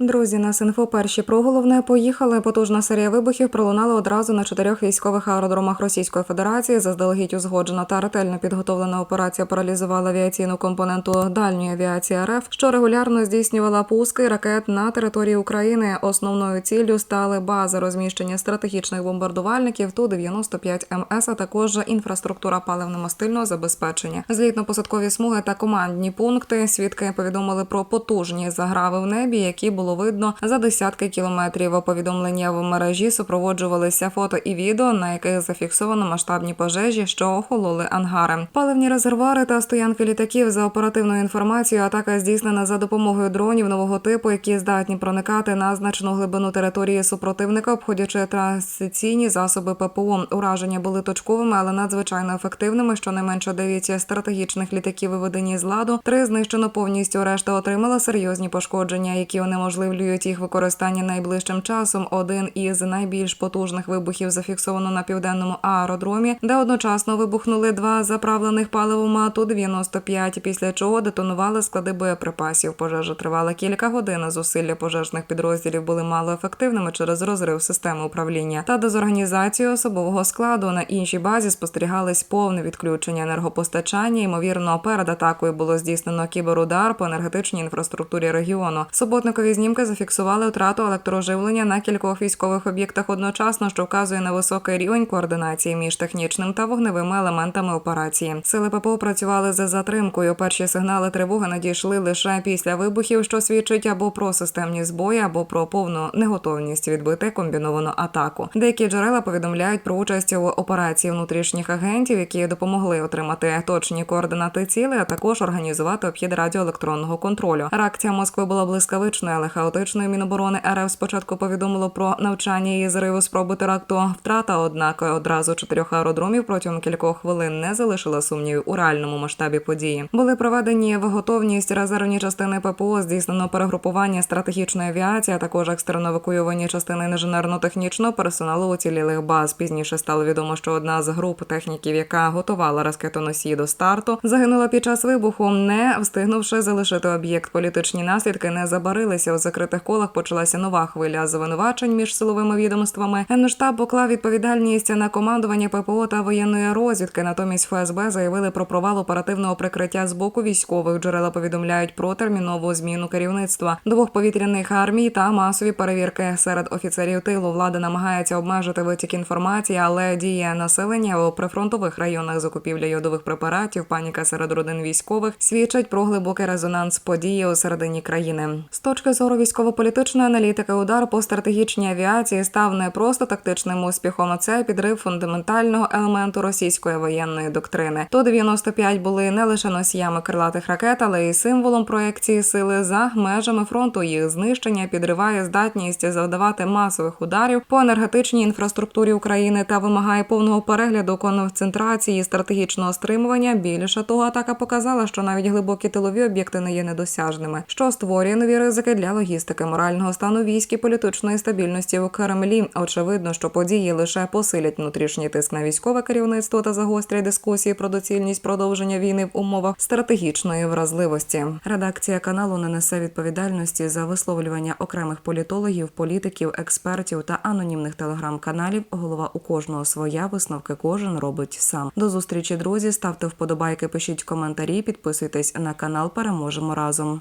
Друзі, на Синфо перші про головне поїхали. Потужна серія вибухів пролунала одразу на чотирьох військових аеродромах Російської Федерації. Заздалегідь узгоджена та ретельно підготовлена операція паралізувала авіаційну компоненту дальньої авіації РФ, що регулярно здійснювала пуски ракет на території України. Основною ціллю стали бази розміщення стратегічних бомбардувальників ту 95 МС, а також інфраструктура паливно-мастильного забезпечення, злітно-посадкові смуги та командні пункти. Свідки повідомили про потужні заграви в небі, які було видно за десятки кілометрів. Повідомлення в мережі супроводжувалися фото і відео, на яких зафіксовано масштабні пожежі, що охололи ангари. Паливні резервуари та стоянки літаків за оперативною інформацією. Атака здійснена за допомогою дронів нового типу, які здатні проникати на значну глибину території супротивника, обходячи трансційні засоби ППО. Ураження були точковими, але надзвичайно ефективними. Щонайменше 9 стратегічних літаків виведені з ладу. Три знищено повністю. Решта отримала серйозні пошкодження, які унеможливлюють їх використання найближчим часом. Один із найбільш потужних вибухів зафіксовано на південному аеродромі, де одночасно вибухнули два заправлених паливом АТУ-95, після чого детонували склади боєприпасів. Пожежа тривала кілька годин. Зусилля пожежних підрозділів були мало ефективними через розрив системи управління та дезорганізацію особового складу. На іншій базі спостерігались повне відключення енергопостачання. Ймовірно, перед атакою було здійснено кіберудар по енергетичній інфраструктурі регіону. Суботникові знімки зафіксували втрату електроживлення на кількох військових об'єктах одночасно, що вказує на високий рівень координації між технічним та вогневими елементами операції. Сили ППО працювали за затримкою. Перші сигнали тривоги надійшли лише після вибухів, що свідчить або про системні збої, або про повну неготовність відбити комбіновану атаку. Деякі джерела повідомляють про участь у операції внутрішніх агентів, які допомогли отримати точні координати цілей, а також організувати обхід радіоелектронного контролю. Реакція Москви була блискавичною, але хаотичною. Міноборони РФ спочатку повідомило про навчання і зриву спроби теракту. Втрата, однак, одразу чотирьох аеродромів протягом кількох хвилин не залишила сумнівів у реальному масштабі події. Були проведені в готовність резервні частини ППО, здійснено перегрупування стратегічної авіації, а також екстрено евакуйовані частини інженерно-технічного персоналу уцілілих баз. Пізніше стало відомо, що одна з груп техніків, яка готувала ракетоносії до старту, загинула під час вибуху, не встигнувши залишити об'єкт. Політичні наслідки не забарилися. У закритих колах почалася нова хвиля звинувачень між силовими відомствами. Генштаб поклав відповідальність на командування ППО та воєнної розвідки. Натомість ФСБ заявили про провал оперативного прикриття з боку військових. Джерела повідомляють про термінову зміну керівництва двох повітряних армій та масові перевірки серед офіцерів тилу. Влада намагається обмежити витік інформації, але діє населення у прифронтових районах закупівля йодових препаратів. Паніка серед родин військових свідчить про глибокий резонанс події у середині країни. З точки зору військово-політичної аналітики, удар по стратегічній авіації став не просто тактичним успіхом, а це підрив фундаментального елементу російської воєнної доктрини. Ту 95 були не лише носіями крилатих ракет, але й символом проекції сили за межами фронту. Їх знищення підриває здатність завдавати масових ударів по енергетичній інфраструктурі України та вимагає повного перегляду концентрації стратегічного стримування. Більше того, атака показала, що навіть глибокі тилові об'єкти не є недосяжними, що створює нові ризики для логістики, морального стану військ і політичної стабільності в Кремлі. Очевидно, що події лише посилять внутрішній тиск на військове керівництво та загострять дискусії про доцільність продовження війни в умовах стратегічної вразливості. Редакція каналу не несе відповідальності за висловлювання окремих політологів, політиків, експертів та анонімних телеграм-каналів. Голова у кожного своя висновки кожен робить сам. До зустрічі, друзі. Ставте вподобайки, пишіть коментарі, підписуйтесь на канал. Переможемо разом.